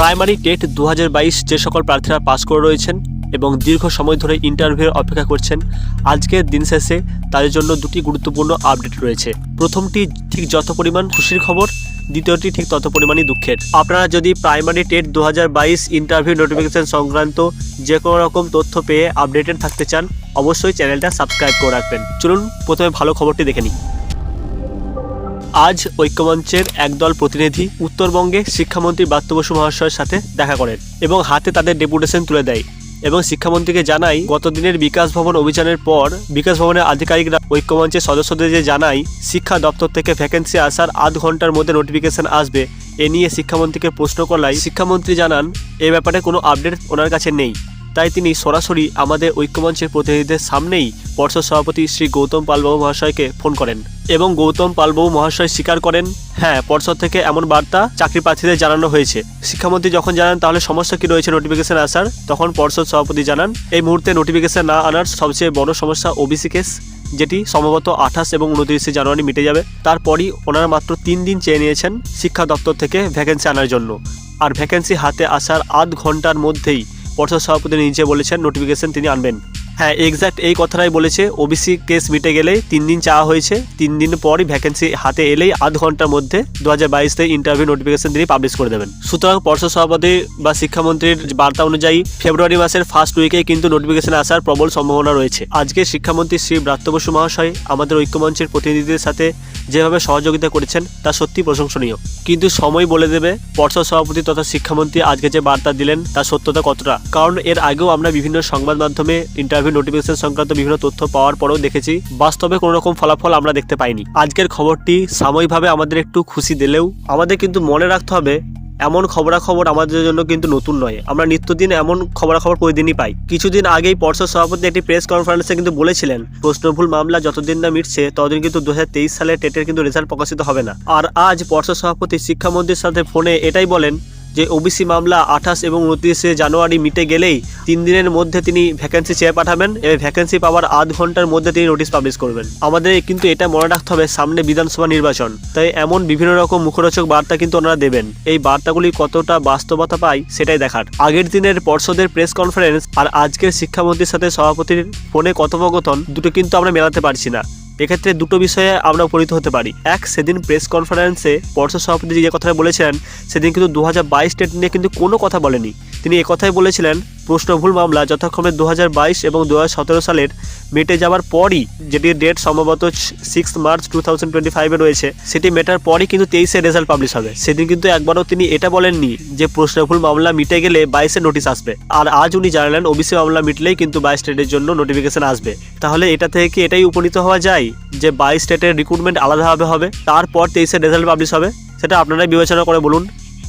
Primary TET দু হাজার বাইশ যে সকল প্রার্থীরা পাস করে রয়েছেন এবং দীর্ঘ সময় ধরে ইন্টারভিউর অপেক্ষা করছেন আজকের দিন শেষে তাদের জন্য দুটি গুরুত্বপূর্ণ আপডেট রয়েছে। প্রথমটি ঠিক যত পরিমাণ খুশির খবর, দ্বিতীয়টি ঠিক তত পরিমাণই দুঃখের। আপনারা যদি প্রাইমারি টেট দু হাজার বাইশ ইন্টারভিউ নোটিফিকেশন সংক্রান্ত যে কোনো রকম তথ্য পেয়ে আপডেটেড থাকতে চান, অবশ্যই চ্যানেলটা সাবস্ক্রাইব করে রাখবেন। চলুন, প্রথমে ভালো খবরটি দেখে নিই। আজ ঐক্যমঞ্চের একদল প্রতিনিধি উত্তরবঙ্গে শিক্ষামন্ত্রী ব্রাত্য বসু মহাশয়ের সাথে দেখা করেন এবং হাতে তাদের ডেপুটেশন তুলে দেয় এবং শিক্ষামন্ত্রীকে জানাই গত দিনের বিকাশ ভবন অভিযানের পর বিকাশ ভবনের আধিকারিকরা ঐক্যমঞ্চের সদস্যদের যে জানাই শিক্ষা দপ্তর থেকে ভ্যাকেন্সি আসার আধ ঘণ্টার মধ্যে নোটিফিকেশন আসবে। এ নিয়ে শিক্ষামন্ত্রীকে প্রশ্ন করলাই শিক্ষামন্ত্রী জানান, এ ব্যাপারে কোনো আপডেট ওনার কাছে নেই। তাই তিনি সরাসরি আমাদের ঐক্যমঞ্চের প্রতিনিধিদের সামনেই পর্ষদ সভাপতি শ্রী গৌতম পালবাবু মহাশয়কে ফোন করেন এবং গৌতম পালবাবু মহাশয় স্বীকার করেন হ্যাঁ পর্ষদ থেকে এমন বার্তা চাকরি প্রার্থীদের জানানো হয়েছে। শিক্ষামন্ত্রী যখন জানান, তাহলে সমস্যা কি রয়েছে নোটিফিকেশন আসার তখন পর্ষদ সভাপতি জানান, এই মুহূর্তে নোটিফিকেশন না আনার সবচেয়ে বড় সমস্যা ওবিসি কেস যেটি সম্ভবত আঠাশ এবং উনত্রিশে জানুয়ারি মিটে যাবে। তারপরই ওনারা মাত্র তিন দিন চেয়ে নিয়েছেন শিক্ষা দপ্তর থেকে ভ্যাকেন্সি আনার জন্য। আর ভ্যাকেন্সি হাতে আসার আধ ঘণ্টার মধ্যেই পর্ষদ সভাপতি নিজে বলেছেন নোটিফিকেশন তিনি আনবেন। হ্যাঁ এক্স্যাক্ট এই কথাটাই বলেছে। ওবিসি কেস মিটে গেলেই তিন দিন চাওয়া হয়েছে। তিন দিন পরই ভ্যাকেন্সি হাতে এলেই আধ ঘণ্টার মধ্যে দু হাজার বাইশে ইন্টারভিউ নোটিফিকেশন তিনি পাবলিশ করে দেবেন। সুতরাং পর্ষদ সভাপতি বা শিক্ষামন্ত্রীর বার্তা অনুযায়ী ফেব্রুয়ারি মাসের ফার্স্ট উইকে কিন্তু নোটিফিকেশন আসার প্রবল সম্ভাবনা রয়েছে। আজকে শিক্ষামন্ত্রী শ্রী ব্রাত্য বসু মহাশয় আমাদের ঐক্যমঞ্চের প্রতিনিধিদের সাথে যেভাবে সহযোগিতা করেছেন, তা সত্যি প্রশংসনীয়। কিন্তু সময় বলে দেবে, পর্ষদ সভাপতি তথা শিক্ষামন্ত্রী আজকে যে বার্তা দিলেন তার সত্যতা কতটা? কারণ এর আগেও আমরা বিভিন্ন সংবাদ মাধ্যমে ইন্টারভিউ নোটিফিকেশন সংক্রান্ত বিভিন্ন তথ্য পাওয়ার পরেও দেখেছি। বাস্তবে কোনো রকম ফলাফল আমরা দেখতে পাইনি। আজকের খবরটি সাময়িকভাবে আমাদের একটু খুশি দিলেও আমাদের কিন্তু মনে রাখতে হবে, এমন খবরাখবর আমাদের জন্য কিন্তু নতুন নয়। আমরা নিত্যদিন এমন খবরাখবর প্রতিদিনই পাই। কিছুদিন আগেই পর্ষদ সভাপতি একটি প্রেস কনফারেন্সে কিন্তু বলেছিলেন, প্রশ্নভুল মামলা যতদিন না মিটছে, ততদিন কিন্তু দু হাজার তেইশ সালে টেটের কিন্তু রেজাল্ট প্রকাশিত হবে না। আর আজ পর্ষদ সভাপতি শিক্ষামন্ত্রীর সাথে ফোনে এটাই বলেন যে ওবিসি মামলা আঠাশ এবং উনত্রিশে জানুয়ারি মিটে গেলেই তিন দিনের মধ্যে তিনি ভ্যাকেন্সি চেয়ে পাঠাবেন। এবং ভ্যাকেন্সি পাওয়ার আধ ঘণ্টার মধ্যে তিনি নোটিশ পাবলিশ করবেন। আমাদের কিন্তু এটা মনে রাখতে হবে, সামনে বিধানসভা নির্বাচন। তাই এমন বিভিন্ন রকম মুখরোচক বার্তা কিন্তু ওনারা দেবেন। এই বার্তাগুলি কতটা বাস্তবতা পায় সেটাই দেখার। আগের দিনের পর্ষদের প্রেস কনফারেন্স আর আজকের শিক্ষামন্ত্রীর সাথে সভাপতির ফোনে কথোপকথন দুটো কিন্তু আমরা মেলাতে পারছি না। এক্ষেত্রে দুটো বিষয়ে আমরা উপনীত হতে পারি। এক, সেদিন প্রেস কনফারেন্সে পর্ষদ সভাপতি যে কথাটা বলেছিলেন, সেদিন কিন্তু দু হাজার বাইশ নিয়ে কিন্তু কোনো কথা বলেনি। তিনি একথাই বলেছিলেন প্রশ্নভুল মামলা যথাক্রমে দু হাজার বাইশ এবং দুহাজার সতেরো সালের মেটে যাওয়ার পরই, যেটির ডেট সম্ভবত six March two thousand twenty ফাইভে রয়েছে, সেটি মেটার পরই কিন্তু তেইশে রেজাল্ট পাবলিশ হবে। সেদিন কিন্তু একবারও তিনি এটা বলেননি যে প্রশ্নভুল মামলা মিটে গেলে বাইশে নোটিশ আসবে। আর আজ উনি জানালেন, ওবিসি মামলা মিটলেই কিন্তু বাইশ স্টেটের জন্য নোটিফিকেশন আসবে। তাহলে এটা থেকে কি এটাই উপনীত হওয়া যায়, যে বাইশ স্টেটের রিক্রুটমেন্ট আলাদাভাবে হবে, তারপর তেইশে রেজাল্ট পাবলিশ হবে? সেটা আপনারাই বিবেচনা করে বলুন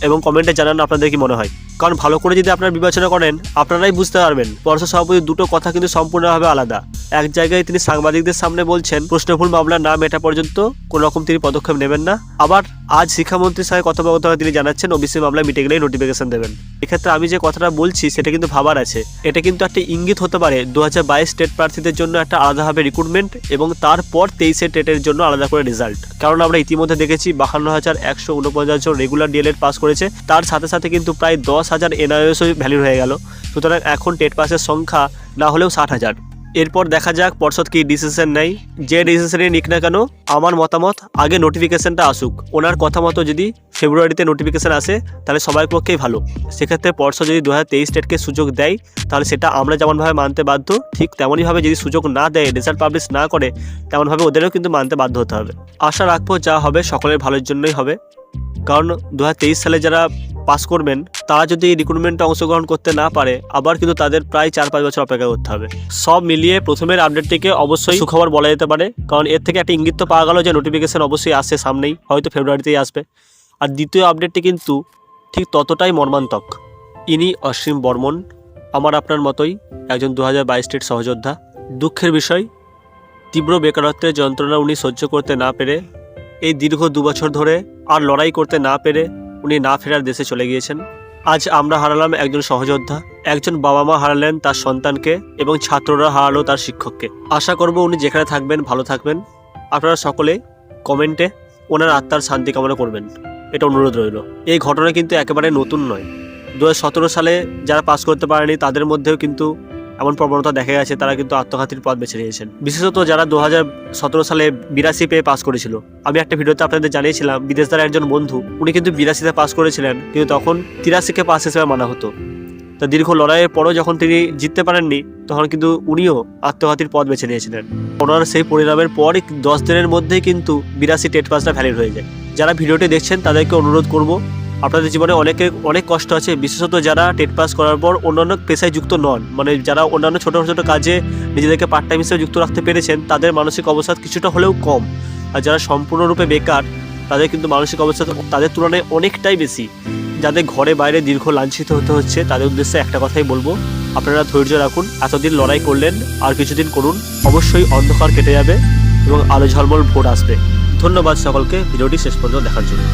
এবং কমেন্টে জানান আপনাদের কি মনে হয়। কারণ ভালো করে যদি আপনারা বিবেচনা করেন, আপনারাই বুঝতে পারবেন। পর্ষদ সভাপতির দুটো কথা কিন্তু সম্পূর্ণভাবে আলাদা। এক জায়গায় তিনি সাংবাদিকদের সামনে বলছেন, প্রশ্নফুল মামলা না মেটা পর্যন্ত কোনো রকম তিনি পদক্ষেপ নেবেন না। আবার আজ শিক্ষামন্ত্রীর সঙ্গে কথোপকথনে তিনি জানাচ্ছেন, ওবিসি মামলা মিটে গেলেই নোটিফিকেশন দেবেন। এক্ষেত্রে আমি যে কথাটা বলছি, সেটা কিন্তু ভাবার আছে। এটা কিন্তু একটা ইঙ্গিত হতে পারে দু হাজার বাইশ স্টেট প্রার্থীদের জন্য একটা আলাদাভাবে রিক্রুটমেন্ট এবং তারপর তেইশে টেটের জন্য আলাদা করে রেজাল্ট কারণ আমরা ইতিমধ্যে দেখেছি, বাহান্ন হাজার একশো উনপঞ্চাশ জন রেগুলার ডিএলএড পাস করেছে। তার সাথে সাথে কিন্তু প্রায় দশ হাজার এনআইএসও ভ্যালিড হয়ে গেল। সুতরাং এখন টেট পাসের সংখ্যা না হলেও ষাট হাজার। এরপর দেখা যাক পর্ষদ কি ডিসিশন নেয়। যে ডিসিশনে নিক না কেন, আমার মতামত, আগে নোটিফিকেশনটা আসুক। ওনার কথা মতো যদি ফেব্রুয়ারিতে নোটিফিকেশান আসে, তাহলে সবার পক্ষেই ভালো। সেক্ষেত্রে পর্ষদ যদি দু হাজার তেইশ স্টেটকে সুযোগ দেয়, তাহলে সেটা আমরা যেমনভাবে মানতে বাধ্য, ঠিক তেমনইভাবে যদি সুযোগ না দেয় রেজাল্ট পাবলিশ না করে, তেমনভাবে ওদেরও কিন্তু মানতে বাধ্য হতে হবে। আশা রাখব যা হবে সকলের ভালোর জন্যই হবে। কারণ দু হাজার তেইশ সালে যারা পাস করবেন, তারা যদি রিক্রুটমেন্টে অংশগ্রহণ করতে না পারে, আবার কিন্তু তাদের প্রায় চার পাঁচ বছর অপেক্ষা করতে হবে। সব মিলিয়ে প্রথমের আপডেটটিকে অবশ্যই সুখবর বলা যেতে পারে, কারণ এর থেকে একটা ইঙ্গিত তো পাওয়া গেল যে নোটিফিকেশান অবশ্যই আসছে সামনেই, হয়তো ফেব্রুয়ারিতেই আসবে। আর দ্বিতীয় আপডেটটি কিন্তু ঠিক ততটাই মর্মান্তক। ইনি অসীম বর্মন, আমার আপনার মতোই একজন দু হাজার বাইশ স্টেট সহযোদ্ধা। দুঃখের বিষয়, তীব্র বেকারত্বের যন্ত্রণা উনি সহ্য করতে না পেরে, এই দীর্ঘ দু বছর ধরে আর লড়াই করতে না পেরে উনি না ফেরার দেশে চলে গিয়েছেন। আজ আমরা হারালাম একজন সহযোদ্ধা। একজন বাবা মা হারালেন তার সন্তানকে এবং ছাত্ররা হারালো তার শিক্ষককে। আশা করব উনি যেখানে থাকবেন, ভালো থাকবেন। আপনারা সকলে কমেন্টে ওনার আত্মার শান্তি কামনা করবেন। এটা অনুরোধ রইল। এই ঘটনা কিন্তু একেবারে নতুন নয়। দু সালে যারা পাস করতে পারেনি, তাদের মধ্যেও কিন্তু এমন প্রবণতা দেখা গেছে, তারা কিন্তু আত্মঘাতীর পথ বেছে নিয়েছেন। বিশেষত যারা দু হাজার সতেরো সালে বিরাশি পেয়ে পাস করেছিল। আমি একটা ভিডিওতে আপনাদের জানিয়েছিলাম, বিদেশ দ্বারা একজন বন্ধু, উনি কিন্তু বিরাশিতে পাস করেছিলেন, কিন্তু তখন তিরাশিকে পাস হিসেবে মানা হতো। তা দীর্ঘ লড়াইয়ের পরও যখন তিনি জিততে পারেননি, তখন কিন্তু উনিও আত্মঘাতীর পথ বেছে নিয়েছিলেন। ওনার সেই পরিণামের পরই দশ দিনের মধ্যেই কিন্তু বিরাশি টেট পাসটা ভ্যালিড হয়ে যায়। যারা ভিডিওটি দেখছেন, তাদেরকে অনুরোধ করব আপনাদের জীবনে অনেকের অনেক কষ্ট আছে, বিশেষত যারা টেট পাস করার পর অন্যান্য পেশায় যুক্ত নন। মানে যারা অন্যান্য ছোটো ছোটো কাজে নিজেদেরকে পার্ট টাইম হিসেবে যুক্ত রাখতে পেরেছেন, তাদের মানসিক অবসাদ কিছুটা হলেও কম। আর যারা সম্পূর্ণরূপে বেকার, তাদের কিন্তু মানসিক অবস্থা তাদের তুলনায় অনেকটাই বেশি। যাদের ঘরে বাইরে দীর্ঘ লাঞ্ছিত হতে হচ্ছে, তাদের উদ্দেশ্যে একটা কথাই বলব, আপনারা ধৈর্য রাখুন, এতদিন লড়াই করলেন, আর কিছুদিন করুন, অবশ্যই অন্ধকার কেটে যাবে এবং আলো ঝলমল ভোট আসবে। ধন্যবাদ সকলকে, ভিডিওটি শেষ পর্যন্ত দেখার জন্য।